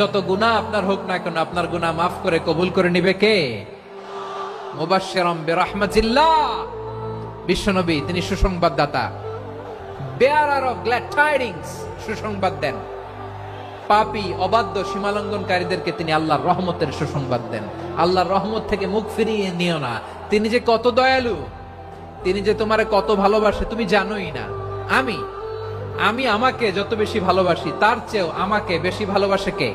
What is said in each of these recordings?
যত গুনাহ আপনার হোক না কেন, আপনার গুনাহ মাফ করে কবুল করে নিবে কে? বিশ্বনবী, তিনি সুসংবাদদাতা। অফ সুসংবাদ দেন। পাপী সীমালঙ্ঘনকারীদেরকে তিনি আল্লাহর রহমতের সুসংবাদ দেন। আল্লাহর রহমত থেকে মুখ ফিরিয়ে নিও না। তিনি যে কত দয়ালু, তিনি যে তোমারে কত ভালোবাসে, তুমি জানোই না। আমি আমি আমাকে যত বেশি ভালোবাসি, তার চেয়েও আমাকে বেশি ভালোবাসে কে?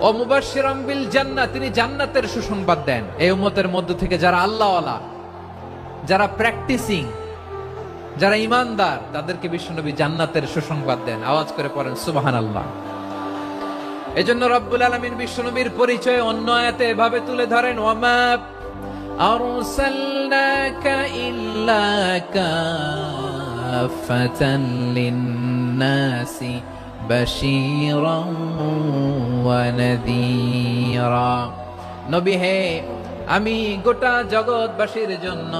ও মুবাশশিরাম বিল জান্নাহ তিনি জান্নাতের সুসংবাদ দেন এই উম্মতের মধ্য থেকে যারা আল্লাহওয়ালা যারা প্র্যাকটিসিং যারা ইমানদার তাদেরকে বিশ্বনবী জান্নাতের সুসংবাদ দেন আওয়াজ করে পড়েন সুবাহান আল্লাহ এজন্য রব্বুল আলমিন বিশ্বনবীর পরিচয় অন্য আয়াতে এভাবে তুলে ধরেন ওয়ামা أرسلناك إلا كافة للناس বশীরা নবী হে, আমি গোটা জগৎবাসীর জন্য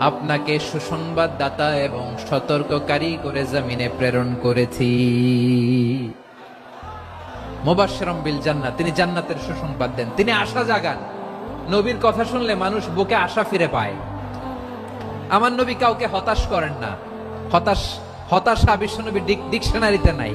আপনাকে সুসংবাদদাতা এবং সতর্ককারী করে জমিনে প্রেরণ করেছি। মোবাশরম বিল জান্নাত, তিনি জান্নাতের সুসংবাদ দেন, তিনি আশা জাগান। নবীর কথা শুনলে মানুষ বুকে আশা ফিরে পায়। আমার নবী কাউকে হতাশ করেন না। হতাশ হতাশা বিশ্বনবী ডিকশনারিতে নাই।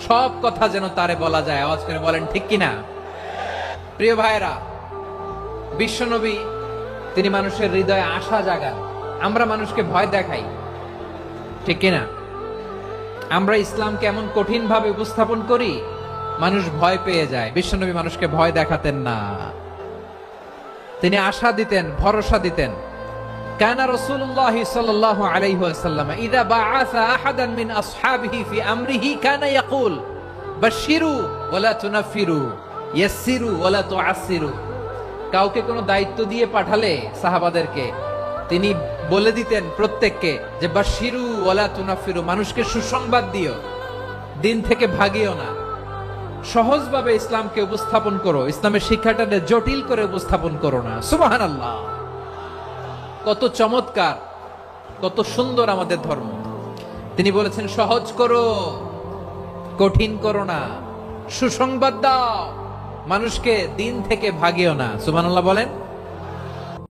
সব কথা যেন তারে বলা যায়। আওয়াজ করে বলেন, ঠিক কিনা? প্রিয় ভাইরা বিশ্বনবী, তিনি মানুষের হৃদয়ে আশা জাগান। আমরা মানুষকে ভয় দেখাই। ঠিক কিনা? আমরা ইসলামকে এমন কঠিন ভাবে উপস্থাপন করি, মানুষ ভয় পেয়ে যায়। বিশ্বনবী মানুষকে ভয় দেখাতেন না। তিনি আশা দিতেন, ভরসা দিতেন। كان رسول الله صلى الله عليه وسلم إذا بعث أحدا من أصحابه في أمره كان يقول بشروا ولا تنفروا يسروا ولا تعسروا কাউকে কোনো দায়িত্ব দিয়ে পাঠালে সাহাবাদেরকে তিনি বলে দিতেন প্রত্যেককে যে বাশিরু ওয়ালা তুনাফিরু মানুষকে সুসংবাদ দিও দিন থেকে ভাগিও না সহজভাবে ইসলামকে উপস্থাপন করো ইসলামের শিক্ষাটাকে জটিল করে উপস্থাপন করো না সুবাহান আল্লাহ কত চমৎকার, কত সুন্দর আমাদের ধর্ম। তিনি বলেছেন, সহজ করো, কঠিন করো না, সুসংবাদ দাও, মানুষকে দিন থেকে ভাগিও না। সুবহানাল্লাহ বলেন।